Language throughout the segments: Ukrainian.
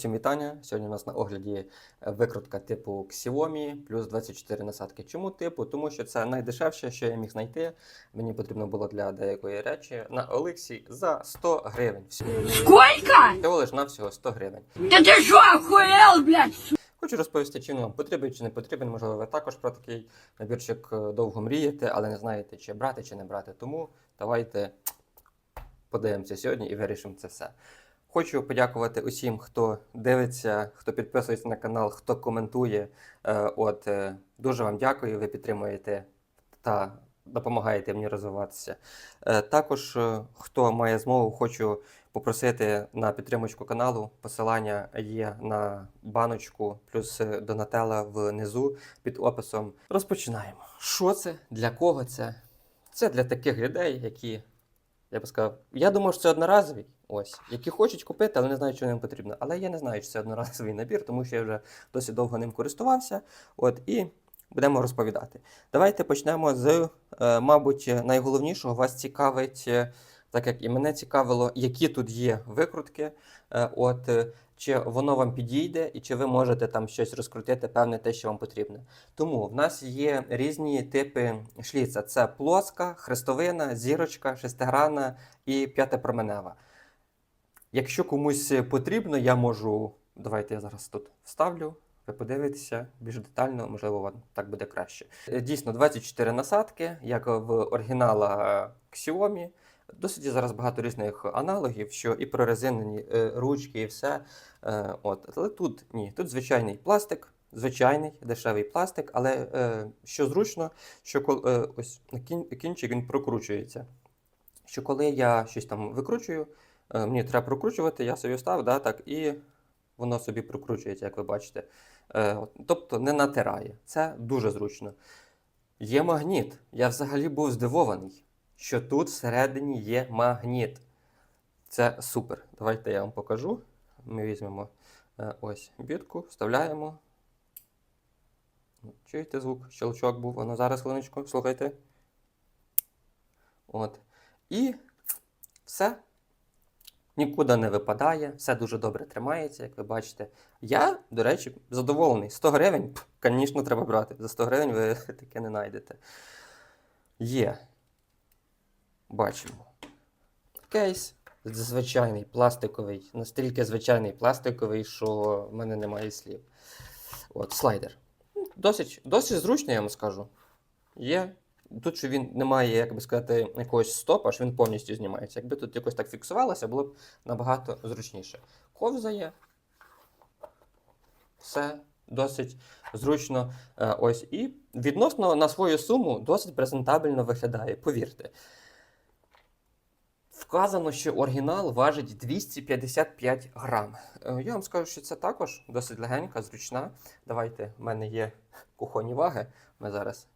Всім вітання. Сьогодні у нас на огляді е, викрутка типу Xiaomi плюс 24 насадки. Чому типу? Тому що це найдешевше, що я міг знайти. Мені потрібно було для деякої речі на Олексі за 100 гривень. Сколько? Всього лиш на всього 100 гривень. Да ты что, охуел, блядь? Хочу розповісти, чи він вам потрібен чи не потрібен. Можливо, ви також про такий набірчик е, довго мрієте, але не знаєте, чи брати, чи не брати. Тому давайте подивимося сьогодні і вирішимо це все. Хочу подякувати усім, хто дивиться, хто підписується на канал, хто коментує. Е, От е, дуже вам дякую. Ви підтримуєте та допомагаєте мені розвиватися. Е, Також, хто має змогу, хочу попросити на підтримочку каналу. Посилання є на баночку, плюс Донателла внизу під описом. Розпочинаємо. Що це? Для кого це? Це для таких людей, які, я би сказав, я думаю, що це одноразовий. Ось, які хочуть купити, але не знають, що їм потрібно. Але я не знаю, чи це одноразовий набір, тому що я вже досить довго ним користувався. От і будемо розповідати. Давайте почнемо з, е, мабуть, найголовнішого. Вас цікавить, е, так як і мене цікавило, які тут є викрутки. Е, От чи воно вам підійде, і чи ви можете там щось розкрутити, певне те, що вам потрібно. Тому в нас є різні типи шліца: це плоска, хрестовина, зірочка, шестигранна і п'ятипроменева. Якщо комусь потрібно, я можу. Давайте я зараз тут вставлю. Ви подивитеся більш детально, можливо, вам так буде краще. Е, Дійсно, 24 насадки, як в оригінала Xiaomi. Досить зараз багато різних аналогів, що і прорезинені е, ручки, і все. Е, От. Але тут ні, тут звичайний пластик, звичайний дешевий пластик, але е, що зручно, що кол- е, ось кін- кінчик він прокручується. Що коли я щось там викручую, мені треба прокручувати, я собі встав, да, так, і воно собі прокручується, як ви бачите. Е, тобто не натирає. Це дуже зручно. Є магніт. Я взагалі був здивований, що тут всередині є магніт. Це супер. Давайте я вам покажу. Ми візьмемо е, ось бітку, вставляємо. Чуєте звук? Щелчок був. Воно зараз хвилиночку, слухайте. От. І все. Нікуди не випадає, все дуже добре тримається, як ви бачите. Я, до речі, задоволений. 100 гривень, звісно, треба брати. За 100 гривень ви таке не знайдете. Є. Бачимо. Кейс звичайний пластиковий, настільки звичайний пластиковий, що в мене немає слів. От, слайдер. Досить, досить зручно, я вам скажу. Є. Тут що він не має, як би сказати, якогось стопа, аж він повністю знімається. Якби тут якось так фіксувалося, було б набагато зручніше. Ковзає. Все досить зручно. Е, Ось. І відносно на свою суму досить презентабельно виглядає, повірте. Вказано, що оригінал важить 255 грам. Е, Я вам скажу, що це також досить легенька, зручна. Давайте, в мене є кухонні ваги. Ми зараз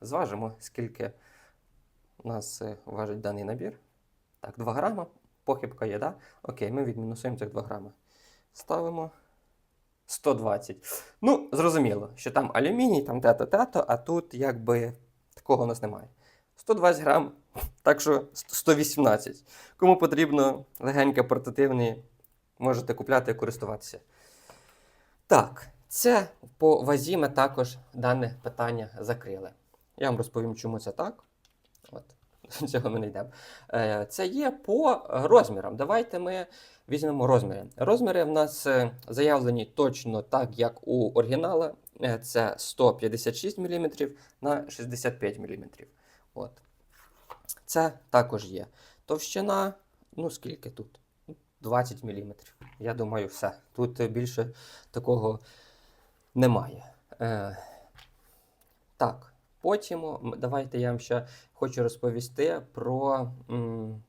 зважимо, скільки нас е, важить даний набір. Так, 2 грама. Похибка є, да? Окей, ми відмінусуємо цих 2 грама. Ставимо 120. Ну, зрозуміло, що там алюміній, там тето-тето, а тут якби такого у нас немає. 120 грам, так що 118. Кому потрібно легеньке портативне, можете купляти і користуватися. Так, це по вазі ми також дане питання закрили. Я вам розповім, чому це так. От, цього ми не йдемо. Е, Це є по розмірам. Давайте ми візьмемо розміри. Розміри в нас е, заявлені точно так, як у оригінала. Е, Це 156 мм на 65 мм. От. Це також є. Товщина, ну скільки тут? 20 мм. Я думаю, все. Тут більше такого немає. Так, потім давайте я вам ще хочу розповісти про м,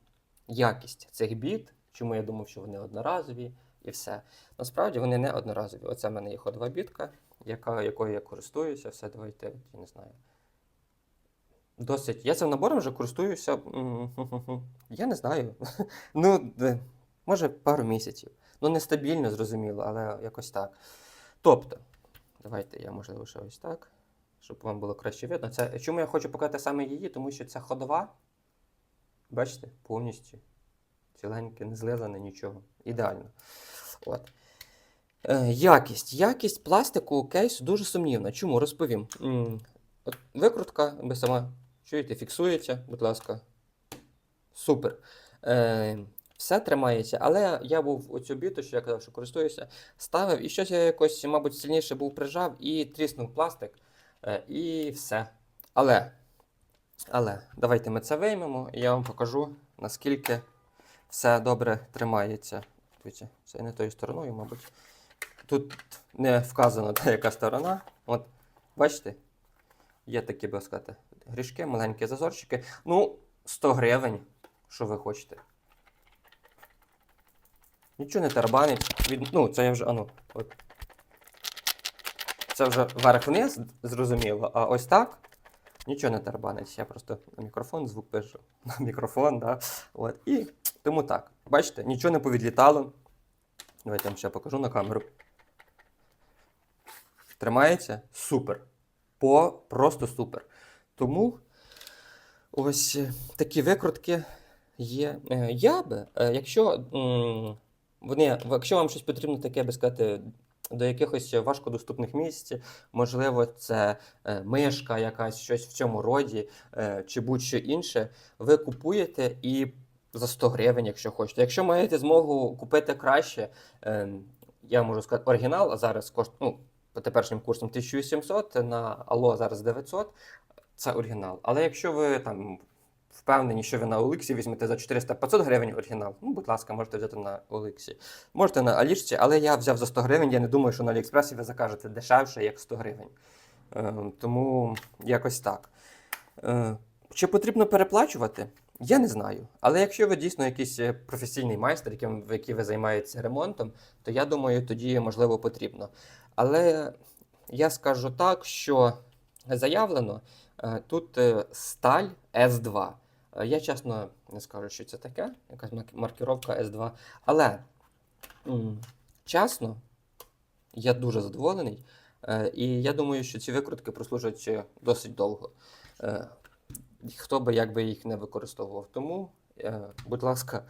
якість цих біт, чому я думав, що вони одноразові і все. Насправді вони не одноразові. Оце в мене є ходова бітка, яка, якою я користуюся. Все, давайте, я не знаю. Досить. Я цим набором вже користуюся. Я не знаю. Ну, може, пару місяців. Ну, нестабільно, зрозуміло, але якось так. Тобто, давайте я, можливо, ще ось так, щоб вам було краще видно. Це, чому я хочу показати саме її? Тому що це ходова. Бачите, повністю ціленьке, не злизане, нічого. Ідеально. От. Е, якість. Якість пластику кейсу дуже сумнівна. Чому? Розповім. От викрутка, ви сама чуєте, фіксується, будь ласка. Супер. Е, все тримається, але я був оцю біту, що я казав, що користуюся, ставив, і щось я якось, мабуть, сильніше був прижав і тріснув пластик, і все. Але, але, давайте ми це виймемо, і я вам покажу, наскільки все добре тримається. Це не тою стороною, мабуть. Тут не вказано, та яка сторона. От, бачите? Є такі, би сказати, грішки, маленькі зазорчики. Ну, 100 гривень, що ви хочете. Нічого не тарабанить. Від... Ну, це я вже, ану, от. Це вже вверх-вниз, зрозуміло. А ось так нічого не тарабанить. Я просто на мікрофон звук пишу. На мікрофон, да. От. І тому так. Бачите, нічого не повідлітало. Давайте я вам ще покажу на камеру. Тримається супер. По, просто супер. Тому ось е, такі викрутки є. Е, Я би, е, якщо вони, якщо вам щось потрібно таке, би сказати, до якихось важкодоступних місць, можливо, це е, мишка, якась щось в цьому роді, е, чи будь-що інше, ви купуєте і за 100 гривень, якщо хочете. Якщо маєте змогу купити краще, е, я можу сказати, оригінал, а зараз коштує, ну, по теперішнім курсам 1800, на Алло зараз 900, це оригінал. Але якщо ви там впевнені, що ви на Олексі візьмете за 400-500 гривень оригінал, ну, будь ласка, можете взяти на Олексі. Можете на Алішці, але я взяв за 100 гривень, я не думаю, що на Аліекспресі ви закажете дешевше, як 100 гривень. Е, тому якось так. Е, чи потрібно переплачувати? Я не знаю. Але якщо ви дійсно якийсь е, професійний майстер, яким, який ви займаєтеся ремонтом, то я думаю, тоді можливо потрібно. Але я скажу так, що заявлено е, тут е, сталь S2. Е, Я чесно не скажу, що це таке, якась маркіровка S2. Але чесно, я дуже задоволений. Е, І я думаю, що ці викрутки прослужать досить довго. Е, Хто би як би їх не використовував. Тому, будь ласка,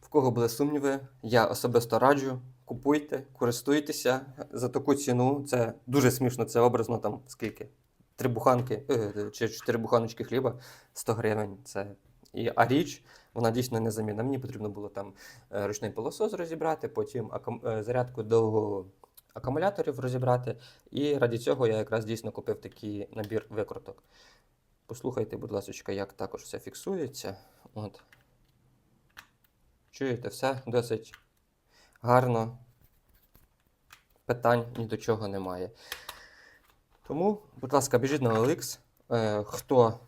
в кого були сумніви, я особисто раджу. Купуйте, користуйтеся за таку ціну. Це дуже смішно, це образно там скільки? Три буханки е, чи чотири буханочки хліба 100 гривень. Це і а річ, вона дійсно незамінна. Мені потрібно було там е, ручний пилосос розібрати, потім е, зарядку до акумуляторів розібрати. І раді цього я якраз дійсно купив такий набір викруток. Послухайте, будь ласка, як також все фіксується. От. Чуєте, все досить гарно. Питань ні до чого немає. Тому, будь ласка, біжіть на OLX. Е, хто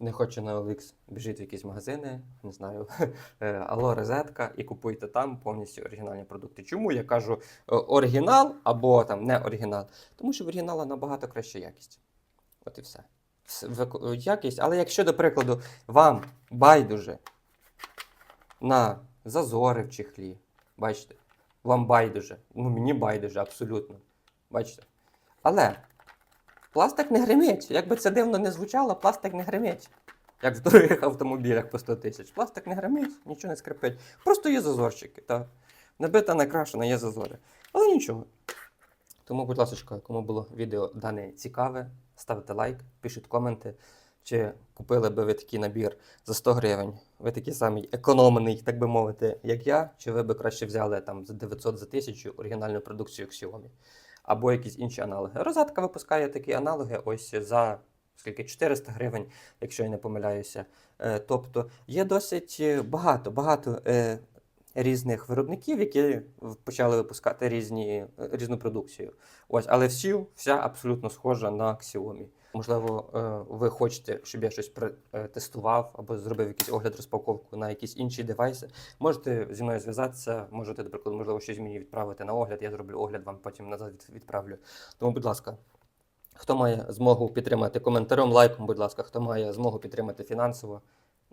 не хоче на OLX, біжіть в якісь магазини, не знаю, е, Алло, розетка, і купуйте там повністю оригінальні продукти. Чому я кажу е, оригінал або там не оригінал? Тому що в оригінала набагато краща якість. От і все. Якість, але якщо, до прикладу, вам байдуже на зазори в чехлі, бачите, вам байдуже, ну мені байдуже абсолютно. Бачите? Але пластик не гримить. Як би це дивно не звучало, пластик не гримить. Як в дорогих автомобілях по 100 тисяч. Пластик не гримить, нічого не скрипить. Просто є зазорчики. Та. Набита, накрашена, є зазори. Але нічого. Тому, будь ласка, кому було відео дане цікаве, ставте лайк, пишіть коменти. Чи купили би ви такий набір за 100 гривень? Ви такий самий економний, так би мовити, як я, чи ви би краще взяли там за 900 за 1000 оригінальну продукцію Xiaomi? Або якісь інші аналоги. Розетка випускає такі аналоги ось за скільки 400 гривень, якщо я не помиляюся. Е, тобто є досить е, багато, багато е, різних виробників, які почали випускати різні, різну продукцію. Ось, але всі, вся абсолютно схожа на Xiaomi. Можливо, е, ви хочете, щоб я щось при- е, тестував або зробив якийсь огляд розпаковку на якісь інші девайси. Можете зі мною зв'язатися, можете, наприклад, можливо, щось мені відправити на огляд. Я зроблю огляд, вам потім назад відправлю. Тому, будь ласка, хто має змогу підтримати коментарем, лайком, будь ласка, хто має змогу підтримати фінансово,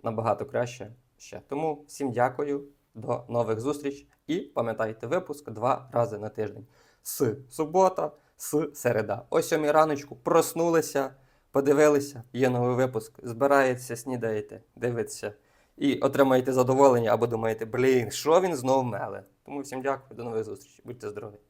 набагато краще ще. Тому всім дякую, до нових зустріч і пам'ятайте, випуск два рази на тиждень. З субота, з середа. О сьомій раночку проснулися, подивилися, є новий випуск. Збирається, снідаєте, дивиться і отримаєте задоволення або думаєте, блін, що він знов меле. Тому всім дякую, до нових зустрічей. Будьте здорові.